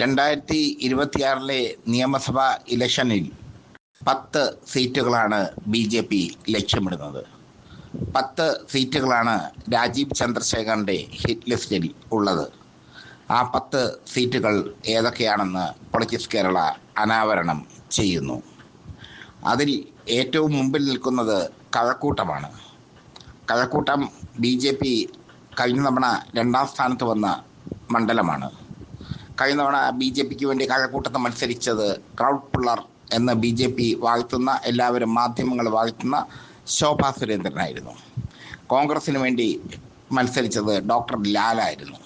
രണ്ടായിരത്തി ഇരുപത്തിയാറിലെ നിയമസഭാ ഇലക്ഷനിൽ പത്ത് സീറ്റുകളാണ് ബി ജെ പി ലക്ഷ്യമിടുന്നത്. പത്ത് സീറ്റുകളാണ് രാജീവ് ചന്ദ്രശേഖറിന്റെ ഹിറ്റ് ലിസ്റ്റിൽ ഉള്ളത്. ആ പത്ത് സീറ്റുകൾ ഏതൊക്കെയാണെന്ന് പൊളിറ്റിക്സ് കേരള അനാവരണം ചെയ്യുന്നു. അതിൽ ഏറ്റവും മുമ്പിൽ നിൽക്കുന്നത് കഴക്കൂട്ടമാണ്. കഴക്കൂട്ടം ബി ജെ പി കഴിഞ്ഞ തവണ രണ്ടാം സ്ഥാനത്ത് വന്ന മണ്ഡലമാണ്. കഴിഞ്ഞ തവണ ബി ജെ പിക്ക് വേണ്ടി കഴക്കൂട്ടത്ത് മത്സരിച്ചത് ക്രൗഡ് പുള്ളർ എന്ന് ബി ജെ പി വാഴ്ത്തുന്ന എല്ലാവരും മാധ്യമങ്ങൾ വാഴ്ത്തുന്ന ശോഭാ സുരേന്ദ്രനായിരുന്നു. കോൺഗ്രസിന് വേണ്ടി മത്സരിച്ചത് ഡോക്ടർ ലാലായിരുന്നു.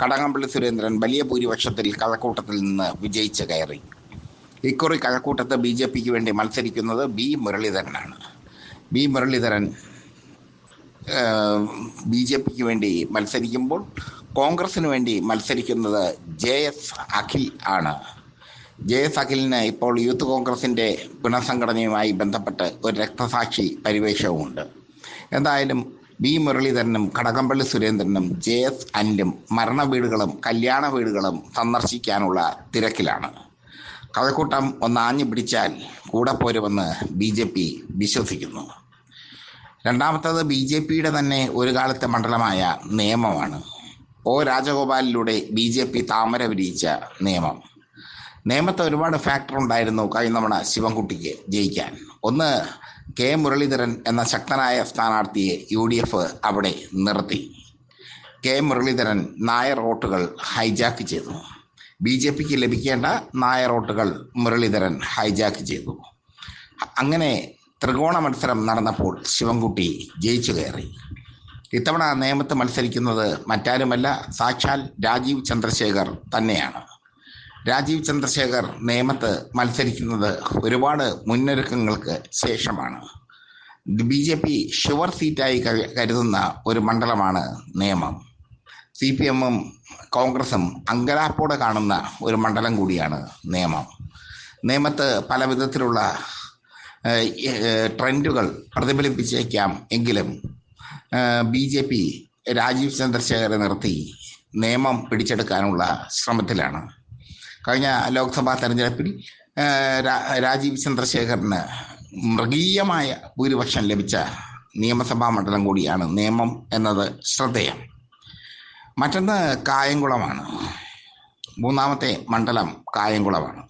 കടകംപള്ളി സുരേന്ദ്രൻ വലിയ ഭൂരിപക്ഷത്തിൽ കഴക്കൂട്ടത്തിൽ നിന്ന് വിജയിച്ച് കയറി. ഇക്കുറി കഴക്കൂട്ടത്ത് ബി ജെ പിക്ക് വേണ്ടി മത്സരിക്കുന്നത് ബി മുരളീധരനാണ്. ബി മുരളീധരൻ ബി ജെ പിക്ക് വേണ്ടി മത്സരിക്കുമ്പോൾ കോൺഗ്രസിന് വേണ്ടി മത്സരിക്കുന്നത് ജെ എസ് അഖിൽ ആണ്. ജെ എസ് അഖിലിന് ഇപ്പോൾ യൂത്ത് കോൺഗ്രസിന്റെ പുനഃസംഘടനയുമായി ബന്ധപ്പെട്ട് ഒരു രക്തസാക്ഷി പരിവേഷവുമുണ്ട്. എന്തായാലും ബി മുരളീധരനും കടകംപള്ളി സുരേന്ദ്രനും ജെ എസ് അനിലും മരണ വീടുകളും കല്യാണ വീടുകളും സന്ദർശിക്കാനുള്ള തിരക്കിലാണ്. കഴക്കൂട്ടം ഒന്ന് ആഞ്ഞു പിടിച്ചാൽ കൂടെ പോരുമെന്ന് ബി ജെ പി വിശ്വസിക്കുന്നു. രണ്ടാമത്തത് ബി ജെ പിയുടെ തന്നെ ഒരു കാലത്തെ മണ്ഡലമായ നിയമമാണ് ഒ രാജഗോപാലിലൂടെ ബി ജെ പി താമര വിരിയിച്ച നിയമം. നിയമത്തെ ഒരുപാട് ഫാക്ടർ ഉണ്ടായിരുന്നു കഴിഞ്ഞ തവണ ശിവൻകുട്ടിക്ക് ജയിക്കാൻ. ഒന്ന് കെ മുരളീധരൻ എന്ന ശക്തനായ സ്ഥാനാർത്ഥിയെ യു ഡി എഫ് അവിടെ നിർത്തി. കെ മുരളീധരൻ നായർ വോട്ടുകൾ ഹൈജാക്ക് ചെയ്തു. ബി ജെ പിക്ക് ലഭിക്കേണ്ട നായർ വോട്ടുകൾ മുരളീധരൻ ഹൈജാക്ക് ചെയ്തു. അങ്ങനെ ത്രികോണ മത്സരം നടന്നപ്പോൾ ശിവൻകുട്ടി ജയിച്ചു കയറി. ഇത്തവണ നിയമത്ത് മത്സരിക്കുന്നത് മറ്റാരുമല്ല സാക്ഷാൽ രാജീവ് ചന്ദ്രശേഖർ തന്നെയാണ്. രാജീവ് ചന്ദ്രശേഖർ നിയമത്ത് മത്സരിക്കുന്നത് ഒരുപാട് മുന്നൊരുക്കങ്ങൾക്ക് ശേഷമാണ്. ബി ജെ പി ഷുവർ സീറ്റായി കരുതുന്ന ഒരു മണ്ഡലമാണ് നിയമം. സി പി എമ്മും കോൺഗ്രസും അങ്കലാപ്പോടെ കാണുന്ന ഒരു മണ്ഡലം കൂടിയാണ് നിയമം. നിയമത്ത് പല വിധത്തിലുള്ള ട്രെൻഡുകൾ പ്രതിഫലിപ്പിച്ചേക്കാം എങ്കിലും ബി ജെ പി രാജീവ് ചന്ദ്രശേഖരെ നിർത്തി നിയമം പിടിച്ചെടുക്കാനുള്ള ശ്രമത്തിലാണ്. കഴിഞ്ഞ ലോക്സഭാ തെരഞ്ഞെടുപ്പിൽ രാജീവ് ചന്ദ്രശേഖറിന് മൃഗീയമായ ഭൂരിപക്ഷം ലഭിച്ച നിയമസഭാ മണ്ഡലം കൂടിയാണ് നിയമം എന്നത് ശ്രദ്ധേയം. മറ്റൊന്ന് കായംകുളമാണ്. മൂന്നാമത്തെ മണ്ഡലം കായംകുളമാണ്.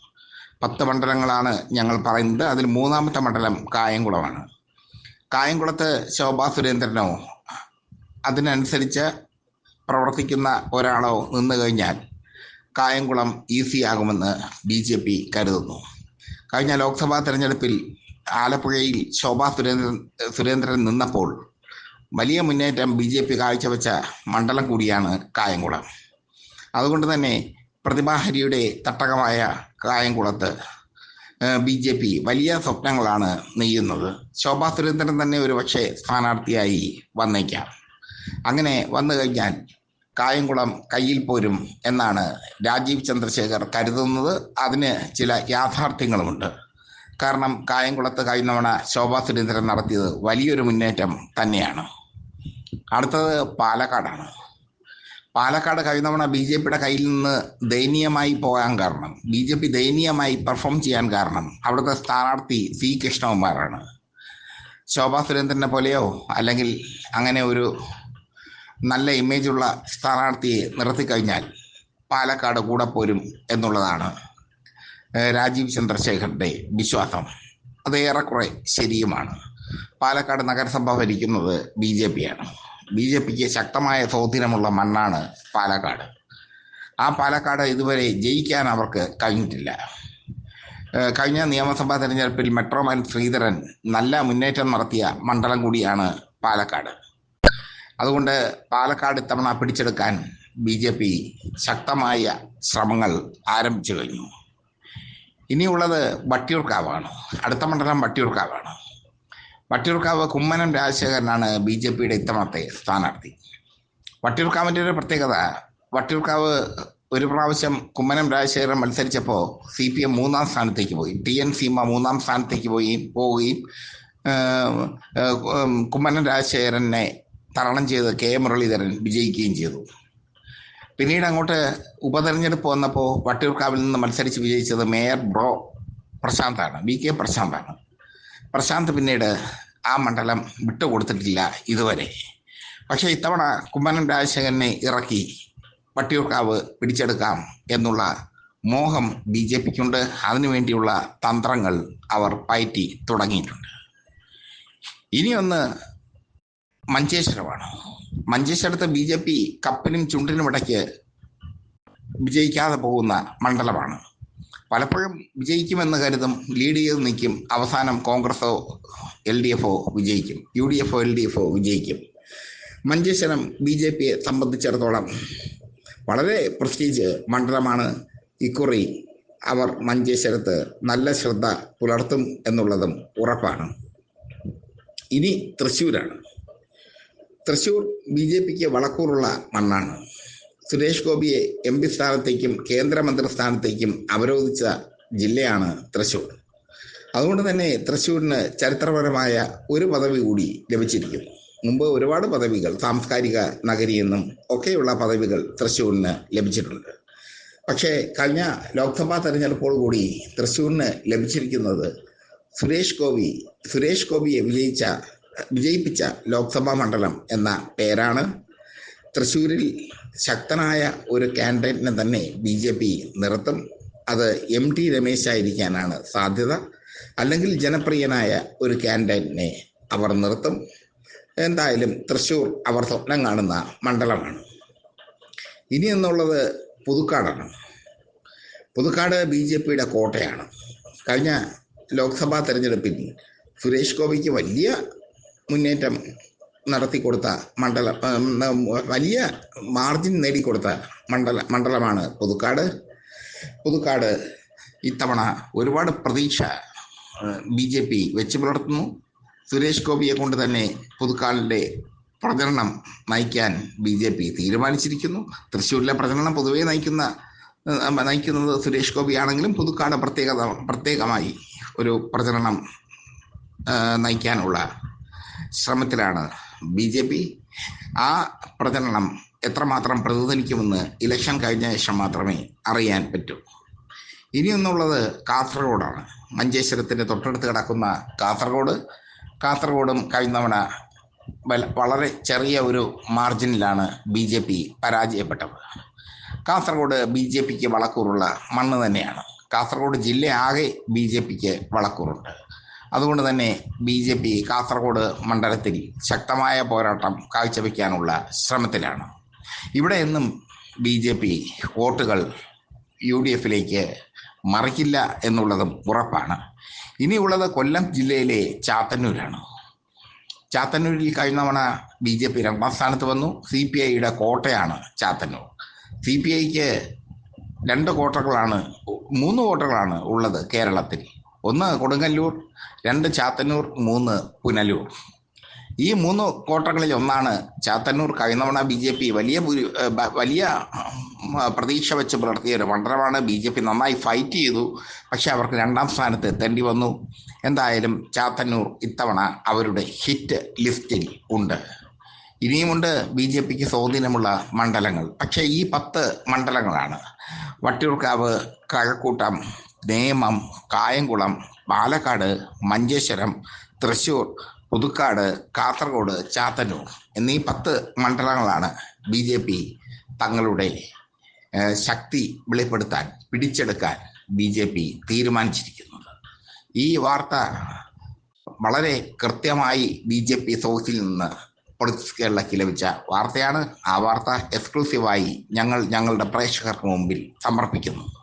പത്ത് മണ്ഡലങ്ങളാണ് ഞങ്ങൾ പറയുന്നത്. അതിൽ മൂന്നാമത്തെ മണ്ഡലം കായംകുളമാണ്. കായംകുളത്ത് ശോഭാ സുരേന്ദ്രനോ അതിനനുസരിച്ച് പ്രവർത്തിക്കുന്ന ഒരാളോ നിന്നു കഴിഞ്ഞാൽ കായംകുളം ഈസി ആകുമെന്ന് ബി ജെ പി കരുതുന്നു. കഴിഞ്ഞ ലോക്സഭാ തെരഞ്ഞെടുപ്പിൽ ആലപ്പുഴയിൽ ശോഭാ സുരേന്ദ്രൻ സുരേന്ദ്രൻ നിന്നപ്പോൾ വലിയ മുന്നേറ്റം ബി ജെ പി കാഴ്ചവെച്ച മണ്ഡലം കൂടിയാണ് കായംകുളം. അതുകൊണ്ട് തന്നെ പ്രതിഭാഹരിയുടെ തട്ടകമായ കായംകുളത്ത് ബി ജെ പി വലിയ സ്വപ്നങ്ങളാണ് നെയ്യുന്നത്. ശോഭാ സുരേന്ദ്രൻ തന്നെ ഒരു പക്ഷേ സ്ഥാനാർത്ഥിയായി വന്നേക്കാം. അങ്ങനെ വന്നു കഴിഞ്ഞാൽ കായംകുളം കയ്യിൽ പോരും എന്നാണ് രാജീവ് ചന്ദ്രശേഖർ കരുതുന്നത്. അതിന് ചില യാഥാർത്ഥ്യങ്ങളുമുണ്ട്. കാരണം കായംകുളത്ത് കഴിഞ്ഞവണ ശോഭാ സുരേന്ദ്രൻ നടത്തിയത് വലിയൊരു മുന്നേറ്റം തന്നെയാണ്. അടുത്തത് പാലക്കാടാണ്. പാലക്കാട് കഴിഞ്ഞവണ ബി ജെ പിയുടെ കയ്യിൽ നിന്ന് ദയനീയമായി പോകാൻ കാരണം ബി ജെ പി ദയനീയമായി പെർഫോം ചെയ്യാൻ കാരണം അവിടുത്തെ സ്ഥാനാർത്ഥി സി കൃഷ്ണകുമാറാണ്. ശോഭാ സുരേന്ദ്രനെ പോലെയോ അല്ലെങ്കിൽ അങ്ങനെ ഒരു നല്ല ഇമേജുള്ള സ്ഥാനാർത്ഥിയെ നിർത്തിക്കഴിഞ്ഞാൽ പാലക്കാട് കൂടെ പോരും എന്നുള്ളതാണ് രാജീവ് ചന്ദ്രശേഖരന്റെ വിശ്വാസം. അത് ഏറെക്കുറെ ശരിയുമാണ്. പാലക്കാട് നഗരസഭ ഭരിക്കുന്നത് ബി ജെ പിയാണ് ബി ജെ പിക്ക് ശക്തമായ സ്വാധീനമുള്ള മണ്ണാണ് പാലക്കാട്. ആ പാലക്കാട് ഇതുവരെ ജയിക്കാൻ അവർക്ക് കഴിഞ്ഞിട്ടില്ല. കഴിഞ്ഞ നിയമസഭാ തെരഞ്ഞെടുപ്പിൽ മെട്രോമാൻ ശ്രീധരൻ നല്ല മുന്നേറ്റം നടത്തിയ മണ്ഡലം കൂടിയാണ് പാലക്കാട്. അതുകൊണ്ട് പാലക്കാട് ഇത്തവണ പിടിച്ചെടുക്കാൻ ബി ജെ പി ശക്തമായ ശ്രമങ്ങൾ ആരംഭിച്ചു കഴിഞ്ഞു. ഇനിയുള്ളത് വട്ടിയൂർക്കാവാണ്. അടുത്ത മണ്ഡലം വട്ടിയൂർക്കാവാണ്. വട്ടിയൂർക്കാവ് കുമ്മനം രാജശേഖരനാണ് ബി ജെ പിയുടെ ഇത്തവണത്തെ സ്ഥാനാർത്ഥി. വട്ടിയൂർക്കാവിന്റെ ഒരു പ്രത്യേകത വട്ടിയൂർക്കാവ് ഒരു പ്രാവശ്യം കുമ്മനം രാജശേഖരൻ മത്സരിച്ചപ്പോൾ സി പി എം മൂന്നാം സ്ഥാനത്തേക്ക് പോയി ടി എൻ സീമ മൂന്നാം സ്ഥാനത്തേക്ക് പോയി പോവുകയും കുമ്മനം രാജശേഖരനെ തരണം ചെയ്ത് കെ മുരളീധരൻ വിജയിക്കുകയും ചെയ്തു. പിന്നീട് അങ്ങോട്ട് ഉപതെരഞ്ഞെടുപ്പ് വന്നപ്പോൾ വട്ടിയൂർക്കാവിൽ നിന്ന് മത്സരിച്ച് വിജയിച്ചത് മേയർ ബ്രോ പ്രശാന്താണ് വി കെ പ്രശാന്താണ്. പ്രശാന്ത് പിന്നീട് ആ മണ്ഡലം വിട്ടുകൊടുത്തിട്ടില്ല ഇതുവരെ. പക്ഷേ ഇത്തവണ കുമ്മനം രാജശേഖരനെ ഇറക്കി വട്ടിയൂർക്കാവ് പിടിച്ചെടുക്കാം എന്നുള്ള മോഹം ബി ജെ പിക്കുണ്ട്. അതിനുവേണ്ടിയുള്ള തന്ത്രങ്ങൾ അവർ പയറ്റി തുടങ്ങിയിട്ടുണ്ട്. ഇനിയൊന്ന് മഞ്ചേശ്വരമാണ്. മഞ്ചേശ്വരത്ത് ബി ജെ പി കപ്പിനും ചുണ്ടിനും ഇടയ്ക്ക് വിജയിക്കാതെ പോകുന്ന മണ്ഡലമാണ്. പലപ്പോഴും വിജയിക്കുമെന്ന് കരുതും ലീഡ് ചെയ്ത് നിൽക്കും. അവസാനം കോൺഗ്രസോ എൽ ഡി എഫോ വിജയിക്കും. യു ഡി എഫോ എൽ ഡി എഫോ വിജയിക്കും. മഞ്ചേശ്വരം ബി ജെ പിയെ സംബന്ധിച്ചിടത്തോളം വളരെ പ്രസ്റ്റീജ് മണ്ഡലമാണ് ഇക്കുറി അവർ മഞ്ചേശ്വരത്ത് നല്ല ശ്രദ്ധ പുലർത്തും എന്നുള്ളതും ഉറപ്പാണ്. ഇനി തൃശ്ശൂരാണ്. തൃശ്ശൂർ ബി ജെ പിക്ക് വളക്കൂറുള്ള മണ്ണാണ്. സുരേഷ് ഗോപിയെ എം പി സ്ഥാനത്തേക്കും കേന്ദ്രമന്ത്രി സ്ഥാനത്തേക്കും അവരോധിച്ച ജില്ലയാണ് തൃശൂർ. അതുകൊണ്ട് തന്നെ തൃശ്ശൂരിന് ചരിത്രപരമായ ഒരു പദവി കൂടി ലഭിച്ചിരിക്കുന്നു മുമ്പ് ഒരുപാട് പദവികൾ സാംസ്കാരിക നഗരി എന്നും ഒക്കെയുള്ള പദവികൾ തൃശ്ശൂരിന് ലഭിച്ചിട്ടുണ്ട്. പക്ഷേ കഴിഞ്ഞ ലോക്സഭാ തെരഞ്ഞെടുപ്പോട് കൂടി തൃശ്ശൂരിന് ലഭിച്ചിരിക്കുന്നത് സുരേഷ് ഗോപി സുരേഷ് ഗോപിയെ വിജയിച്ച വിജയിപ്പിച്ച ലോക്സഭാ മണ്ഡലം എന്ന പേരാണ്. തൃശ്ശൂരിൽ ശക്തനായ ഒരു കാൻഡിഡേറ്റിനെ തന്നെ ബി ജെ പി നിർത്തും. അത് എം ടി രമേശ് ആയിരിക്കാനാണ് സാധ്യത. അല്ലെങ്കിൽ ജനപ്രിയനായ ഒരു കാൻഡിഡേറ്റിനെ അവർ നിർത്തും. എന്തായാലും തൃശ്ശൂർ അവർ സ്വപ്നം കാണുന്ന മണ്ഡലമാണ്. ഇനി എന്നുള്ളത് പുതുക്കാടാണ്. പുതുക്കാട് ബി ജെ പിയുടെ കോട്ടയാണ്. കഴിഞ്ഞ ലോക്സഭാ തെരഞ്ഞെടുപ്പിൽ സുരേഷ് ഗോപിക്ക് വലിയ മുന്നേറ്റം നടത്തിക്കൊടുത്ത മണ്ഡലം വലിയ മാർജിൻ നേടിക്കൊടുത്ത മണ്ഡല മണ്ഡലമാണ് പുതുക്കാട്. പുതുക്കാട് ഇത്തവണ ഒരുപാട് പ്രതീക്ഷ ബി ജെ പി വെച്ച് പുലർത്തുന്നു. സുരേഷ് ഗോപിയെ കൊണ്ട് തന്നെ പുതുക്കാടിന്റെ പ്രചരണം നയിക്കാൻ ബി ജെ പി തീരുമാനിച്ചിരിക്കുന്നു. തൃശ്ശൂരിലെ പ്രചരണം പൊതുവെ നയിക്കുന്ന നയിക്കുന്നത് സുരേഷ് ഗോപിയാണെങ്കിലും പുതുക്കാട് പ്രത്യേകത പ്രത്യേകമായി ഒരു പ്രചരണം നയിക്കാനുള്ള ശ്രമത്തിലാണ് ബി ജെ പി ആ പ്രചരണം എത്രമാത്രം പ്രതിധ്വനിക്കുമെന്ന് ഇലക്ഷൻ കഴിഞ്ഞ ശേഷം മാത്രമേ അറിയാൻ പറ്റൂ. ഇനിയൊന്നുള്ളത് കാസർഗോഡാണ്. മഞ്ചേശ്വരത്തിന്റെ തൊട്ടടുത്ത് കിടക്കുന്ന കാസർഗോഡ്. കാസർഗോഡും കഴിഞ്ഞ തവണ വളരെ ചെറിയ ഒരു മാർജിനിലാണ് ബി ജെ പി പരാജയപ്പെട്ടത്. കാസർഗോഡ് ബി ജെ പിക്ക് വളക്കൂറുള്ള മണ്ണ് തന്നെയാണ്. കാസർഗോഡ് ജില്ല ആകെ ബി ജെ പിക്ക് വളക്കൂറുണ്ട്. അതുകൊണ്ട് തന്നെ ബി ജെ പി കാസർഗോഡ് മണ്ഡലത്തിൽ ശക്തമായ പോരാട്ടം കാഴ്ചവെക്കാനുള്ള ശ്രമത്തിലാണ്. ഇവിടെ എന്നും ബി ജെ പി വോട്ടുകൾ യു ഡി എഫിലേക്ക് മറിക്കില്ല എന്നുള്ളതും ഉറപ്പാണ്. ഇനിയുള്ളത് കൊല്ലം ജില്ലയിലെ ചാത്തന്നൂരാണ്. ചാത്തന്നൂരിൽ കഴിഞ്ഞ തവണ ബി ജെ പി രണ്ടാം സ്ഥാനത്ത് വന്നു. സി പി ഐയുടെ കോട്ടയാണ് ചാത്തന്നൂർ. സി പി ഐക്ക് രണ്ട് കോട്ടകളാണ് മൂന്ന് കോട്ടകളാണ് ഉള്ളത് കേരളത്തിൽ. ഒന്ന് കൊടുങ്ങല്ലൂർ രണ്ട് ചാത്തന്നൂർ മൂന്ന് പുനലൂർ. ഈ മൂന്ന് കോട്ടകളിൽ ഒന്നാണ് ചാത്തന്നൂർ കഴിഞ്ഞവണ ബി ജെ പി. വലിയ വലിയ പ്രതീക്ഷ വെച്ച് പുലർത്തിയ ഒരു മണ്ഡലമാണ് ബി ജെ പി. നന്നായി ഫൈറ്റ് ചെയ്തു. പക്ഷെ അവർക്ക് രണ്ടാം സ്ഥാനത്ത് എത്തേണ്ടി വന്നു. എന്തായാലും ചാത്തന്നൂർ ഇത്തവണ അവരുടെ ഹിറ്റ് ലിസ്റ്റിൽ ഉണ്ട്. ഇനിയുമുണ്ട് ബി ജെ പിക്ക് സ്വാധീനമുള്ള മണ്ഡലങ്ങൾ. പക്ഷേ ഈ പത്ത് മണ്ഡലങ്ങളാണ്. വട്ടിയൂർക്കാവ് കഴക്കൂട്ടം നേമം കായംകുളം പാലക്കാട് മഞ്ചേശ്വരം തൃശൂർ പുതുക്കാട് കാസർഗോഡ് ചാത്തന്നൂർ എന്നീ പത്ത് മണ്ഡലങ്ങളാണ് ബി ജെ പി തങ്ങളുടെ ശക്തി വെളിപ്പെടുത്താൻ പിടിച്ചെടുക്കാൻ ബി ജെ പി തീരുമാനിച്ചിരിക്കുന്നത്. ഈ വാർത്ത വളരെ കൃത്യമായി ബി ജെ പി സോഴ്സിൽ നിന്ന് പൊളിറ്റിക്സ് കേരളയ്ക്ക് ലഭിച്ച വാർത്തയാണ്. ആ വാർത്ത എക്സ്ക്ലൂസീവായി ഞങ്ങൾ ഞങ്ങളുടെ പ്രേക്ഷകർക്ക് മുമ്പിൽ സമർപ്പിക്കുന്നു.